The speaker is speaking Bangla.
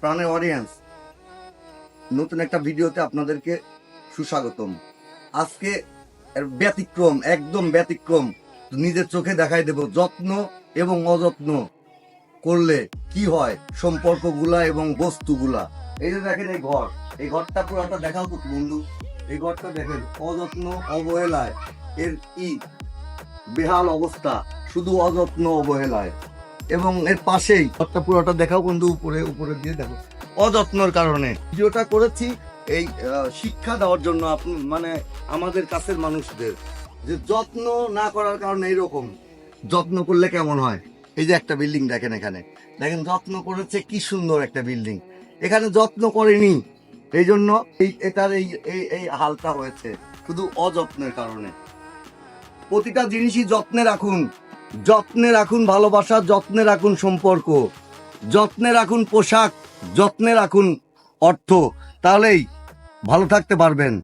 প্রাণের অডিয়েন্স নতুন একটা ভিডিওতে আপনাদেরকে সুস্বাগতম। আজকে ব্যতিক্রম, একদম ব্যতিক্রম। নিজের চোখে দেখাই দেব, যত্ন এবং অযত্ন করলে কি হয়, সম্পর্কগুলা এবং বস্তুগুলা। এই যে দেখেন এই ঘর, এই ঘরটা পুরোটা দেখাও তো বন্ধু। এই ঘরটা দেখেন, অযত্ন অবহেলায়। এর কি বেহাল অবস্থা, শুধু অযত্ন অবহেলায়। এবং এর পাশেই ঘরটা পুরোটা দেখাও কিন্তু উপরে উপরে দিয়ে দেখো। অযত্নর কারণে। ভিডিওটা করেছি এই শিক্ষা দেওয়ার জন্য মানে আমাদের কাছের মানুষদের। যে যত্ন না করার কারণে এইরকম। যত্ন করলে কেমন হয়? এই যে একটা বিল্ডিং দেখেন এখানে। দেখেন, যত্ন করেছে কি সুন্দর একটা বিল্ডিং। এখানে যত্ন করেনি। এই জন্য এই, এটার এই এই হালটা হয়েছে। শুধু অযত্নের কারণে। প্রতিটা জিনিসই যত্নে রাখুন। যত্নে রাখুন ভালোবাসা, যত্নে রাখুন সম্পর্ক, যত্নে রাখুন পোশাক, যত্নে রাখুন অর্থ। তাহলেই ভালো থাকতে পারবেন।